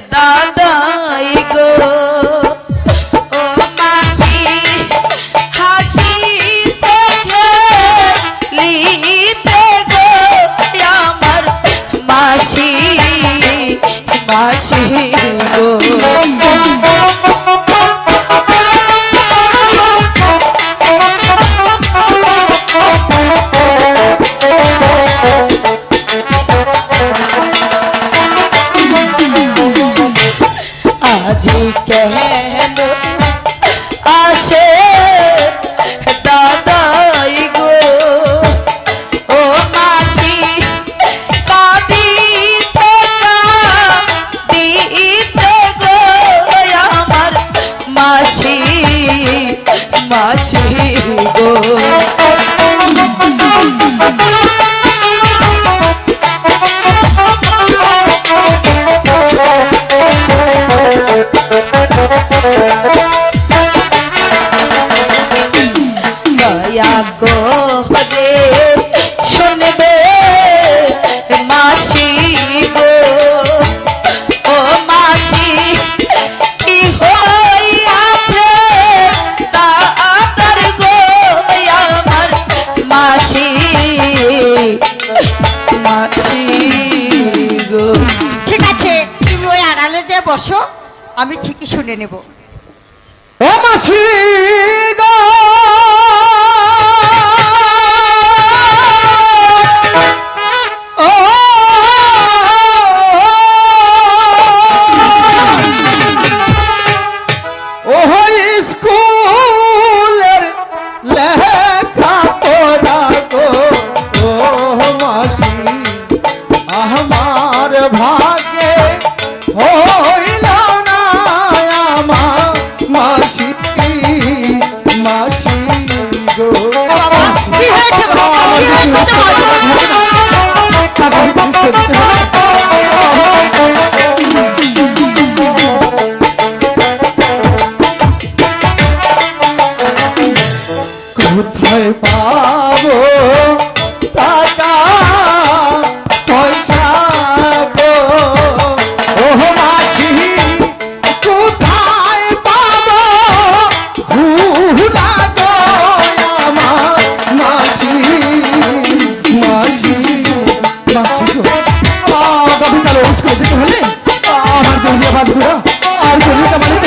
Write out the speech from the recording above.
দাদাই আজি কেন আসে দাদাই গো? ও মাসি কাঁদিতে দিতে গো আমার মাসি মাসি গো। দয়া করে শুনবে মাসি গো। ও মাসি কি হইয়াছে তাদের গো আমার মাসি? মাসি গো। ঠিক আছে তুমি ওই আড়ালে যে বসো আমি ঠিকই শুনে নেব। ও মাসি গো। কোথায় পাবো? அடிச்சு